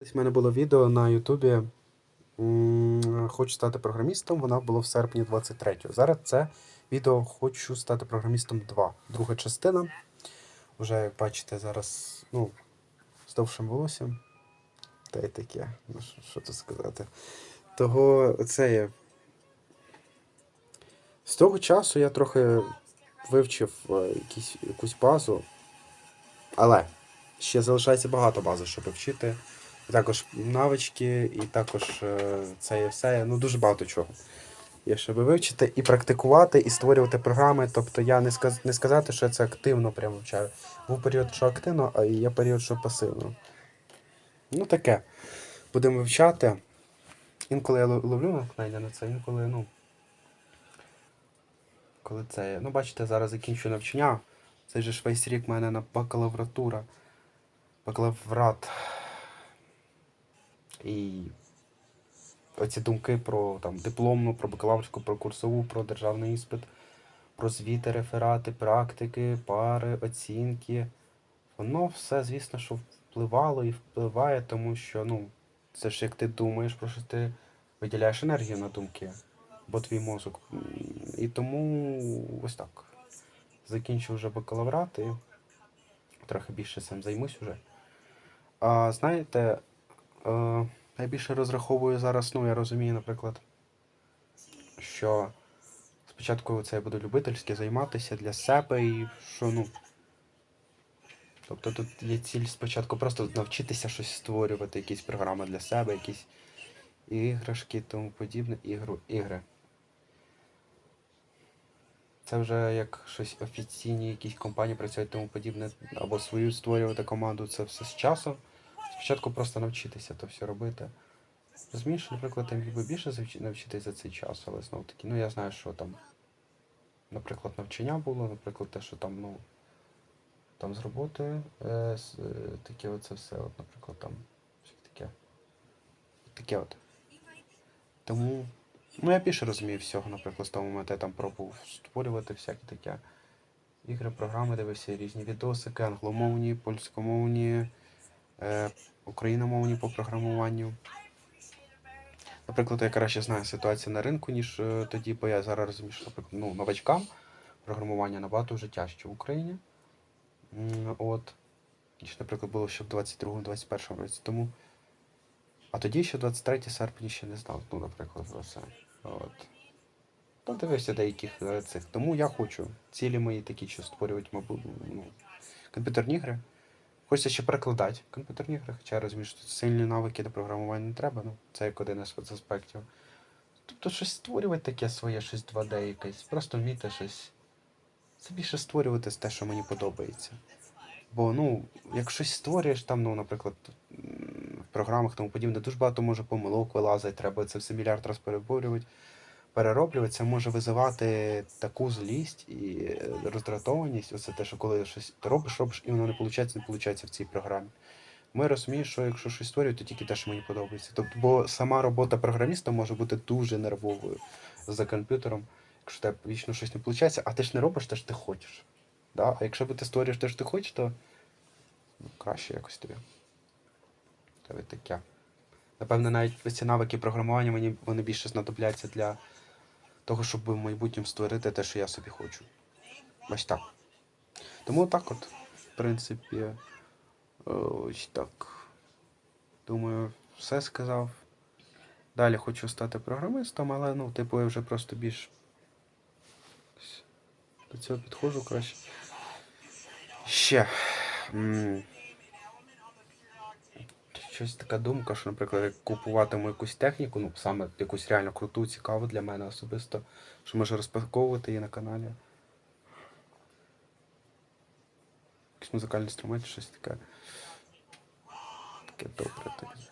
Десь в мене було відео на Ютубі. Хочу стати програмістом, воно було в серпні 23-го. Зараз це відео Хочу стати програмістом 2. Друга частина. Вже, як бачите, зараз, ну, з довшим волоссям. Та й таке. Ну, що, що тут сказати. Того це є. З того часу я трохи вивчив е, якісь, якусь базу. Але ще залишається багато бази, щоб вчити. Також навички, і також е, це і все. Ну, дуже багато чого. Є, щоб вивчити і практикувати, і створювати програми. Тобто я не, сказ... не сказати, що я це активно прямо вивчаю. Був період, що активно, а є період, що пасивно. Ну, таке. Будемо вивчати. Інколи я лов- ловлю натхнення на це, інколи, ну. Коли це. Ну, бачите, зараз закінчую навчання. Цей же ж весь рік в мене на бакалавратура. Бакалаврат. І оці думки про там, дипломну, про бакалаврську, про курсову, про державний іспит, про звіти, реферати, практики, пари, оцінки. Воно все, звісно, що впливало і впливає, тому що, ну, це ж як ти думаєш, про що ти виділяєш енергію на думки, бо твій мозок. І тому ось так. Закінчив вже бакалаврат і трохи більше цим займусь уже. А знаєте, е, найбільше розраховую зараз, ну я розумію, наприклад, що спочатку це я буду любительськи займатися для себе і що, ну. Тобто тут є ціль спочатку просто навчитися щось створювати, якісь програми для себе, якісь іграшки, тому подібне, ігру, ігри. Це вже як щось офіційні якісь компанії працюють тому подібне, або свою створювати команду, це все з часом. Спочатку просто навчитися то все робити. Розумієш, наприклад, я міг би більше навчитись за цей час, але знов таки, ну я знаю, що там, наприклад, навчання було, наприклад, те, що там, ну, там з роботи, е, з, е, таке оце все, от, наприклад, там, всяке таке. Таке от. Тому, ну я більше розумію всього, наприклад, з того моменту я там пробував створювати всяке таке. Ігри, програми, дивився різні відосики, англомовні, польськомовні, україномовні по програмуванню. Наприклад, я краще знаю ситуацію на ринку, ніж е, тоді, бо я зараз розумію, що ну, новачкам програмування набагато вже тяжче в Україні. От. Ніж, наприклад, було ще в 22-21 році. Тому. А тоді ще 23 серпня ще не знав, ну, наприклад, про це. От. Та дивився деяких е, цих. Тому я хочу. Цілі мої такі, що створювати, мабуть, ну, комп'ютерні ігри. Хочеться ще перекладати комп'ютерні ігри, хоча я розумію, що сильні навики до програмування не треба, ну, це як один із аспектів. Тобто щось створювати таке своє, щось 2D якесь, просто вміти щось. Це більше створювати те, що мені подобається. Бо, ну, як щось створюєш там, ну, наприклад, в програмах тому подібне, дуже багато може помилок вилазить, треба це все мільярд раз переборювати, перероблювати. Це може визивати таку злість і е, роздратованість. Оце те, що коли щось робиш, робиш, і воно не виходить, не виходить в цій програмі. Ми розуміємо, що якщо щось створюю, то тільки те, що мені подобається. Тобто, бо сама робота програміста може бути дуже нервовою за комп'ютером, якщо тебе вічно щось не виходить, а ти ж не робиш те, що ти хочеш. Да? А якщо ти створюєш те, що ти хочеш, то ну, краще якось тобі. Тобі таке. Напевне, навіть ці навики програмування мені вони більше знадобляться для того, щоб в майбутньому створити те, що я собі хочу. Ось так. Тому так от, в принципі, е, ось так. Думаю, все сказав. Далі хочу стати програмистом, але ну, типу, я вже просто більш до цього підходжу краще. Ще. Щось така думка, що, наприклад, як купуватиму якусь техніку, ну саме якусь реально круту, цікаву для мене особисто, що може розпаковувати її на каналі. Якийсь музикальний інструмент, щось таке. Таке добре. Таке.